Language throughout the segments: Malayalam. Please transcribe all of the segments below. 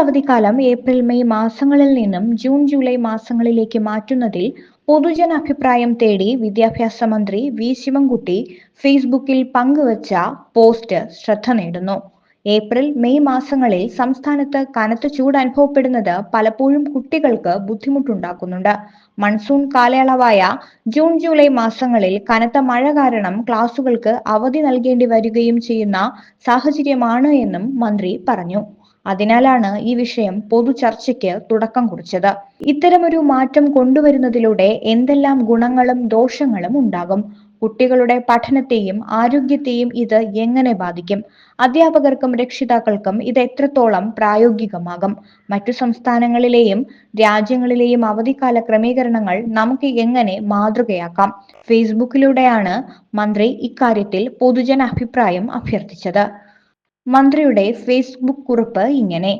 അവധിക്കാലം ഏപ്രിൽ മെയ് മാസങ്ങളിൽ നിന്നും ജൂൺ ജൂലൈ മാസങ്ങളിലേക്ക് മാറ്റുന്നതിൽ പൊതുജന അഭിപ്രായം തേടി വിദ്യാഭ്യാസ മന്ത്രി വി ശിവൻകുട്ടി ഫേസ്ബുക്കിൽ പങ്കുവച്ച പോസ്റ്റ് ശ്രദ്ധ നേടുന്നു. ഏപ്രിൽ മെയ് മാസങ്ങളിൽ സംസ്ഥാനത്ത് കനത്ത ചൂട് അനുഭവപ്പെടുന്നത് പലപ്പോഴും കുട്ടികൾക്ക് ബുദ്ധിമുട്ടുണ്ടാക്കുന്നുണ്ട്. മൺസൂൺ കാലയളവായ ജൂൺ ജൂലൈ മാസങ്ങളിൽ കനത്ത മഴ കാരണം ക്ലാസുകൾക്ക് അവധി നൽകേണ്ടി വരികയും ചെയ്യുന്ന സാഹചര്യമാണ് എന്നും മന്ത്രി പറഞ്ഞു. അതിനാലാണ് ഈ വിഷയം പൊതു ചർച്ചയ്ക്ക് തുടക്കം കുറിച്ചത്. ഇത്തരമൊരു മാറ്റം കൊണ്ടുവരുന്നതിലൂടെ എന്തെല്ലാം ഗുണങ്ങളും ദോഷങ്ങളും ഉണ്ടാകും? കുട്ടികളുടെ പഠനത്തെയും ആരോഗ്യത്തെയും ഇത് എങ്ങനെ ബാധിക്കും? അധ്യാപകർക്കും രക്ഷിതാക്കൾക്കും ഇത് എത്രത്തോളം പ്രായോഗികമാകും? മറ്റു സംസ്ഥാനങ്ങളിലെയും രാജ്യങ്ങളിലെയും അവധിക്കാല ക്രമീകരണങ്ങൾ നമുക്ക് എങ്ങനെ മാതൃകയാക്കാം? ഫേസ്ബുക്കിലൂടെയാണ് മന്ത്രി ഇക്കാര്യത്തിൽ പൊതുജന അഭിപ്രായം അഭ്യർത്ഥിച്ചത്. മന്ത്രിയുടെ ഫേസ്ബുക്ക് കുറിപ്പ് ഇങ്ങനെ.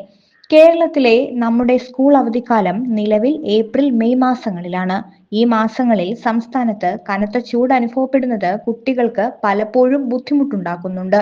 കേരളത്തിലെ നമ്മുടെ സ്കൂൾ അവധിക്കാലം നിലവിൽ ഏപ്രിൽ മെയ് മാസങ്ങളിലാണ്. ഈ മാസങ്ങളിൽ സംസ്ഥാനത്ത് കനത്ത ചൂട് അനുഭവപ്പെടുന്നത് കുട്ടികൾക്ക് പലപ്പോഴും ബുദ്ധിമുട്ടുണ്ടാക്കുന്നുണ്ട്.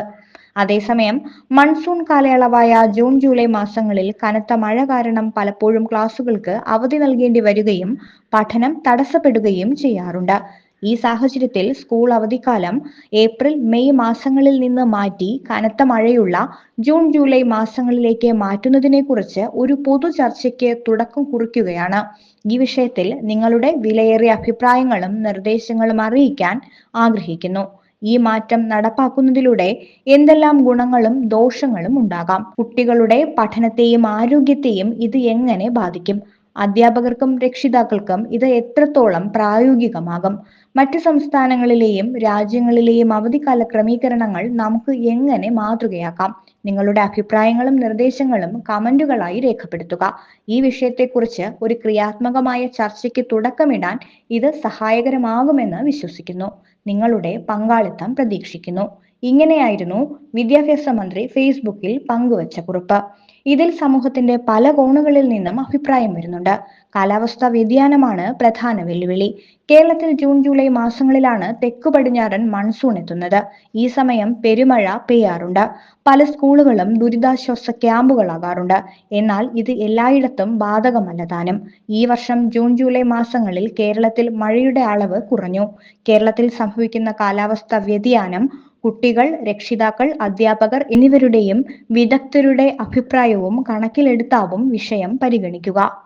അതേസമയം മൺസൂൺ കാലയളവായ ജൂൺ ജൂലൈ മാസങ്ങളിൽ കനത്ത മഴ കാരണം പലപ്പോഴും ക്ലാസുകൾക്ക് അവധി നൽകേണ്ടി വരികയും പഠനം തടസ്സപ്പെടുകയും ചെയ്യാറുണ്ട്. ഈ സാഹചര്യത്തിൽ സ്കൂൾ അവധിക്കാലം ഏപ്രിൽ മെയ് മാസങ്ങളിൽ നിന്ന് മാറ്റി കനത്ത മഴയുള്ള ജൂൺ ജൂലൈ മാസങ്ങളിലേക്ക് മാറ്റുന്നതിനെക്കുറിച്ച് ഒരു പൊതു ചർച്ചയ്ക്ക് തുടക്കം കുറിക്കുകയാണ്. ഈ വിഷയത്തിൽ നിങ്ങളുടെ വിലയേറിയ അഭിപ്രായങ്ങളും നിർദ്ദേശങ്ങളും അറിയിക്കാൻ ആഗ്രഹിക്കുന്നു. ഈ മാറ്റം നടപ്പാക്കുന്നതിലൂടെ എന്തെല്ലാം ഗുണങ്ങളും ദോഷങ്ങളും ഉണ്ടാകാം? കുട്ടികളുടെ പഠനത്തെയും ആരോഗ്യത്തെയും ഇത് എങ്ങനെ ബാധിക്കും? അധ്യാപകർക്കും രക്ഷിതാക്കൾക്കും ഇത് എത്രത്തോളം പ്രായോഗികമാകും? മറ്റ് സംസ്ഥാനങ്ങളിലെയും രാജ്യങ്ങളിലെയും അവധിക്കാല ക്രമീകരണങ്ങൾ നമുക്ക് എങ്ങനെ മാതൃകയാക്കാം? നിങ്ങളുടെ അഭിപ്രായങ്ങളും നിർദ്ദേശങ്ങളും കമന്റുകളായി രേഖപ്പെടുത്തുക. ഈ വിഷയത്തെക്കുറിച്ച് ഒരു ക്രിയാത്മകമായ ചർച്ചയ്ക്ക് തുടക്കമിടാൻ ഇത് സഹായകരമാകുമെന്ന് വിശ്വസിക്കുന്നു. നിങ്ങളുടെ പങ്കാളിത്തം പ്രതീക്ഷിക്കുന്നു. ഇങ്ങനെയായിരുന്നു വിദ്യാഭ്യാസ മന്ത്രി ഫേസ്ബുക്കിൽ പങ്കുവച്ച കുറിപ്പ്. ഇതിൽ സമൂഹത്തിന്റെ പല കോണുകളിൽ നിന്നും അഭിപ്രായം വരുന്നുണ്ട്. കാലാവസ്ഥാ വ്യതിയാനമാണ് പ്രധാന വെല്ലുവിളി. കേരളത്തിൽ ജൂൺ ജൂലൈ മാസങ്ങളിലാണ് തെക്കു പടിഞ്ഞാറൻ മൺസൂൺ എത്തുന്നത്. ഈ സമയം പെരുമഴ പെയ്യാറുണ്ട്. പല സ്കൂളുകളും ദുരിതാശ്വാസ ക്യാമ്പുകളാകാറുണ്ട്. എന്നാൽ ഇത് എല്ലായിടത്തും ബാധകമല്ല താനും. ഈ വർഷം ജൂൺ ജൂലൈ മാസങ്ങളിൽ കേരളത്തിൽ മഴയുടെ അളവ് കുറഞ്ഞു. കേരളത്തിൽ സംഭവിക്കുന്ന കാലാവസ്ഥാ വ്യതിയാനം കുട്ടികൾ രക്ഷിതാക്കൾ അധ്യാപകർ എന്നിവരുടെയും വിദഗ്ധരുടെ അഭിപ്രായവും കണക്കിലെടുത്താവും വിഷയം പരിഗണിക്കുക.